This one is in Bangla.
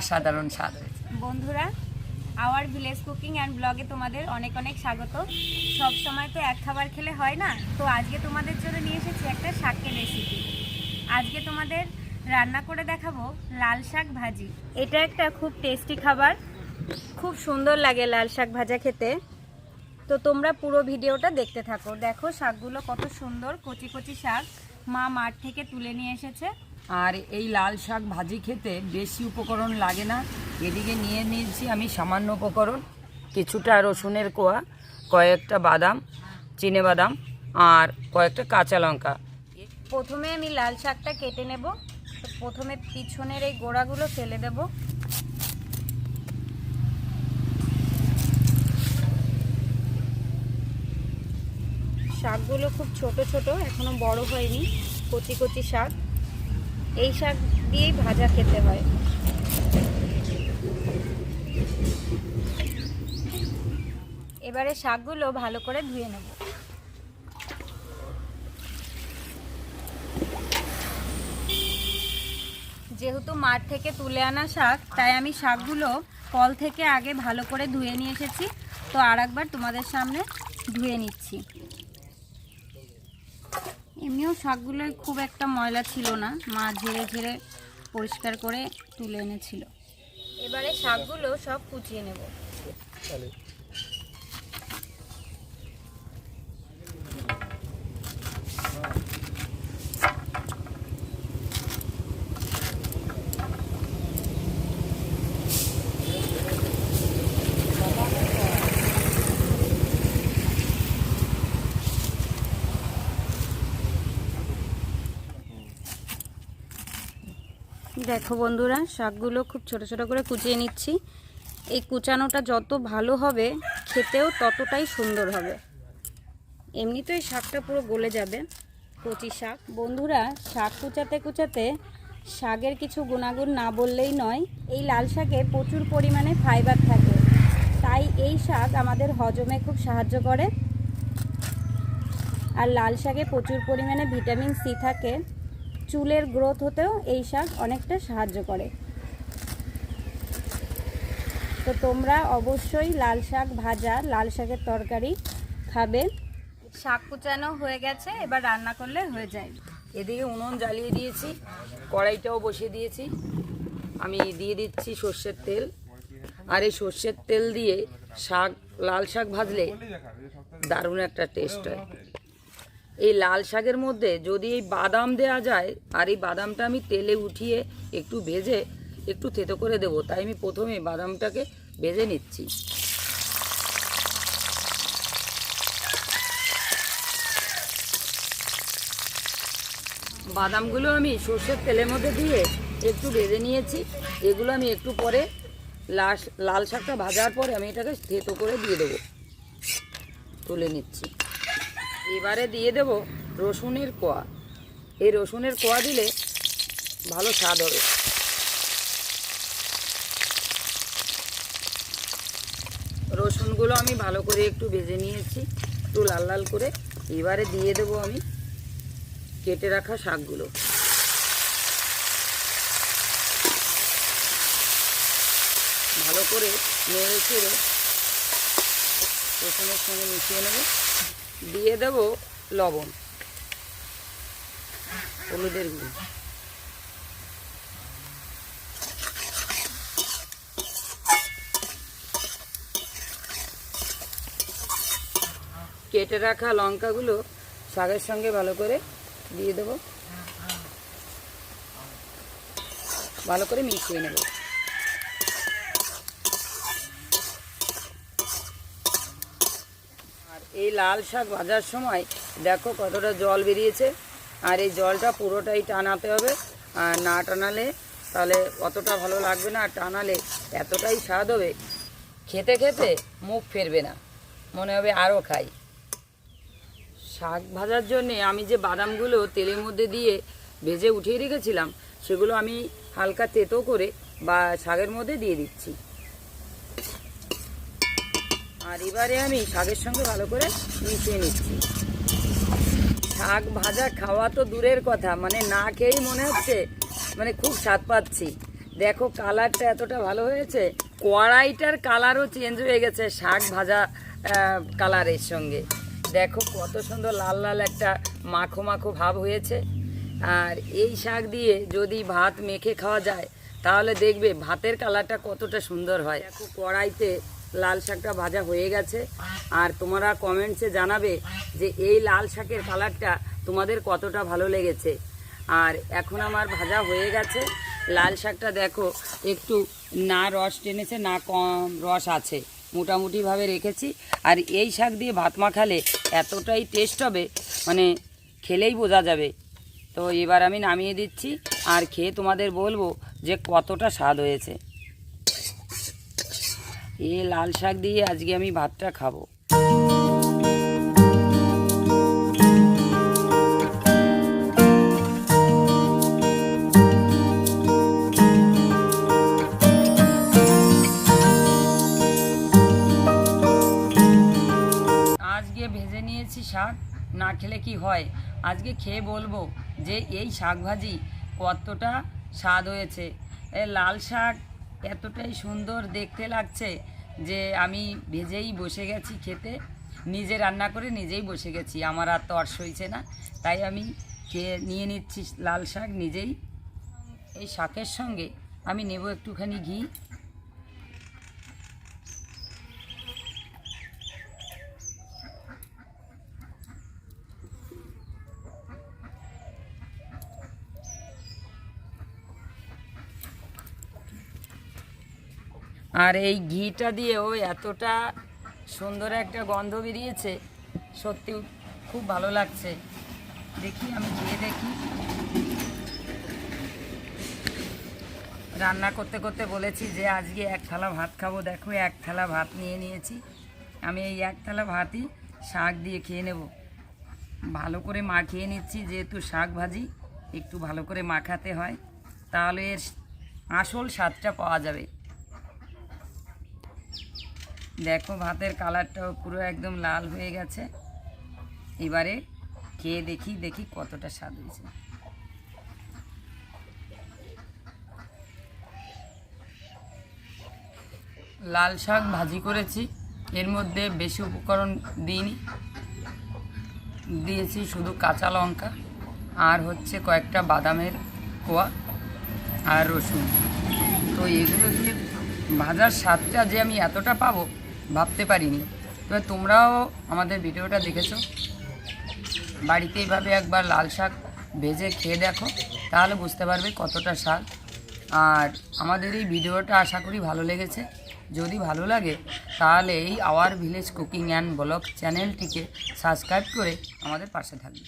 অসাধারণ স্বাদ হয়েছে। বন্ধুরা, আওয়ার ভিলেজ কুকিং অ্যান্ড ব্লগে তোমাদের অনেক অনেক স্বাগত। সব সময় তো এক খাবার খেলে হয় না, তো আজকে তোমাদের জন্য নিয়ে এসেছি একটা শাকের রেসিপি আজকে তোমাদের রান্না করে দেখাবো লাল শাক ভাজি। এটা একটা খুব টেস্টি খাবার, খুব সুন্দর লাগে লাল শাক ভাজা খেতে। তো তোমরা পুরো ভিডিওটা দেখতে থাকো। দেখো শাকগুলো কত সুন্দর কচি কচি শাক মা মাঠ থেকে তুলে নিয়ে এসেছে। আর এই লাল শাক ভাজি খেতে বেশি উপকরণ লাগে না। এদিকে নিয়ে নিয়েছি আমি সামান্য উপকরণ, কিছুটা রসুনের কোয়া, কয়েকটা বাদাম, চিনে বাদাম আর কয়েকটা কাঁচা লঙ্কা। প্রথমে আমি লাল শাকটা কেটে নেব। প্রথমে পিছনের এই গোড়াগুলো ফেলে দেব। শাকগুলো খুব ছোট ছোট, এখনও বড় হয়নি, কচি কচি শাক। এই শাক দিয়েই ভাজা খেতে হয়। এবারে শাকগুলো ভালো করে ধুয়ে নেব। যেহেতু মাঠ থেকে তুলে আনা শাক, তাই আমি শাকগুলো কল থেকে আগে ভালো করে ধুয়ে নিয়ে এসেছি। তো আর তোমাদের সামনে ধুয়ে নিচ্ছি। এমনিও শাকগুলো খুব একটা ময়লা ছিল না। মা ঝেড়ে ঝেড়ে পরিষ্কার করে তুলে এনেছিল। এবারে শাকগুলো সব কুচিয়ে নেব। দেখো বন্ধুরা, শাকগুলো খুব ছোট ছোট করে কুচিয়ে নিচ্ছি। এই কুচানোটা যত ভালো হবে, খেতেও ততটাই সুন্দর হবে। এমনিতে এই শাকটা পুরো গলে যাবে, কচি শাক। বন্ধুরা, শাক কুচাতে কুচাতে শাকের কিছু গুণাগুণ না বললেই নয়, এই লাল শাকে প্রচুর পরিমাণে ফাইবার থাকে। তাই এই শাক আমাদের হজমে খুব সাহায্য করে। আর লাল শাকে প্রচুর পরিমাণে ভিটামিন সি থাকে। চুলের গ্রোথ হতেও এই শাক অনেকটা সাহায্য করে। তো তোমরা অবশ্যই লাল শাক ভাজা, লাল শাকের তরকারি খাবে। শাক কুচানো হয়ে গেছে, এবার রান্না করলে হয়ে যায়। এদিকে উনুন জ্বালিয়ে দিয়েছি, কড়াইটাও বসিয়ে দিয়েছি। আমি দিয়ে দিচ্ছি সর্ষের তেল। আর এই সর্ষের তেল দিয়ে শাক, লাল শাক ভাজলে দারুণ একটা টেস্ট হয়। এই লাল শাকের মধ্যে যদি এই বাদাম দেওয়া যায়, আর এই বাদামটা আমি তেলে উঠিয়ে একটু ভেজে একটু থেতো করে দেবো। তাই আমি প্রথমে বাদামটাকে ভেজে নিচ্ছি। বাদামগুলো আমি সর্ষের তেলের মধ্যে দিয়ে একটু ভেজে নিয়েছি। এগুলো আমি একটু পরে লাল শাকটা ভাজার পরে আমি এটাকে থেতো করে দিয়ে দেবো। তুলে নিচ্ছি। এবারে দিয়ে দেব রসুনের কোয়া। এই রসুনের কোয়া দিলে ভালো স্বাদ হবে। রসুনগুলো আমি ভালো করে একটু ভেজে নিয়েছি, একটু লাল লাল করে। এবারে দিয়ে দেবো আমি কেটে রাখা শাকগুলো। ভালো করে নেড়ে চেড়ে রসুনের সঙ্গে মিশিয়ে নেব। দিয়ে দেব লবণ, হলুদের গুঁড়ো। কেটে রাখা লঙ্কাগুলো শাকের সঙ্গে ভালো করে দিয়ে দেব। ভালো করে মিশিয়ে নেব। এই লাল শাক ভাজার সময় দেখো কতটা জল বেরিয়েছে। আর এই জলটা পুরোটাই টানাতে হবে। আর না টানালে তাহলে অতটা ভালো লাগবে না। আর টানালে এতটাই স্বাদ হবে, খেতে খেতে মুখ ফেরবে না। মনে হবে আরও খাই। শাক ভাজার জন্যে আমি যে বাদামগুলো তেলের মধ্যে দিয়ে ভেজে উঠিয়ে রেখেছিলাম, সেগুলো আমি হালকা তেতো করে বা শাকের মধ্যে দিয়ে দিচ্ছি। আর এবারে আমি শাকের সঙ্গে ভালো করে মিশিয়ে নিচ্ছি। শাক ভাজা খাওয়া তো দূরের কথা মানে না খেয়েই মনে হচ্ছে মানে খুব স্বাদ পাচ্ছি। দেখো কালারটা এতটা ভালো হয়েছে, কড়াইটার কালারও চেঞ্জ হয়ে গেছে শাক ভাজা কালারের সঙ্গে। দেখো কত সুন্দর লাল লাল একটা মাখো মাখো ভাব হয়েছে। আর এই শাক দিয়ে যদি ভাত মেখে খাওয়া যায়, তাহলে দেখবে ভাতের কালারটা কতটা সুন্দর হয়। দেখো কড়াইতে লাল শাকটা ভাজা হয়ে গেছে। আর তোমরা কমেন্টসে জানাবে যে এই লাল শাকের কালারটা তোমাদের কতটা ভালো লেগেছে। আর এখন আমার ভাজা হয়ে গেছে। লাল শাকটা দেখো, একটু না রস টেনেছে, না কম রস আছে। মোটামুটিভাবে রেখেছি। আর এই শাক দিয়ে ভাত মাখালে এতটাই টেস্ট হবে মানে খেলেই বোঝা যাবে। তো এবার আমি নামিয়ে দিচ্ছি। আর খেয়ে তোমাদের বলব যে কতটা স্বাদ হয়েছে। এই লাল শাক দিয়ে আজকে আমি ভাতটা খাব। আজকে ভেজে নিয়েছি শাক, না খেলে কি হয়? আজকে খেয়ে বলব যে এই শাক ভাজি কতটা স্বাদ হয়েছে। এ লাল শাক এতটাই সুন্দর দেখতে লাগছে যে আমি ভেজেই বসে গেছি খেতে। নিজে রান্না করে নিজেই বসে গেছি, আমার আর তো আর সইছে না। তাই আমি খেয়ে নিয়ে নিচ্ছি লাল শাক নিজেই। এই শাকের সঙ্গে আমি নেব একটুখানি ঘি। আর এই ঘিটা দিয়েও এতটা সুন্দর একটা গন্ধ বেরিয়েছে, সত্যি খুব ভালো লাগছে। দেখি, আমি খেয়ে দেখি। রান্না করতে করতে বলেছি যে, আজকে এক থালা ভাত খাব। দেখো, এক থালা ভাত নিয়ে নিয়েছি। আমি এই এক থালা ভাতই শাক দিয়ে খেয়ে নেব। ভালো করে মাখিয়ে নিচ্ছি, যেহেতু শাক ভাজি, একটু ভালো করে মাখাতে হয়, তাহলে এর আসল স্বাদটা পাওয়া যাবে। দেখো ভাতের কালারটাও পুরো একদম লাল হয়ে গেছে। এবারে খেয়ে দেখি দেখি কতটা স্বাদ হয়েছে। লাল শাক ভাজি করেছি, এর মধ্যে বেশি উপকরণ দিইনি। দিয়েছি শুধু কাঁচা লঙ্কা আর হচ্ছে কয়েকটা বাদামের কোয়া আর রসুন। তো এগুলো দিয়ে ভাজার স্বাদটা যে আমি এতটা পাবো ভাবতে পারিনি। তবে তোমরাও আমাদের ভিডিওটা দেখেছ। বাড়িতে এইভাবে একবার লাল শাক ভেজে খেয়ে দেখো, তাহলে বুঝতে পারবে কতটা স্বাদ। আর আমাদের এই ভিডিওটা আশা করি ভালো লেগেছে। যদি ভালো লাগে, তাহলে এই our village cooking and vlog চ্যানেলটিকে সাবস্ক্রাইব করে আমাদের পাশে থাকবে।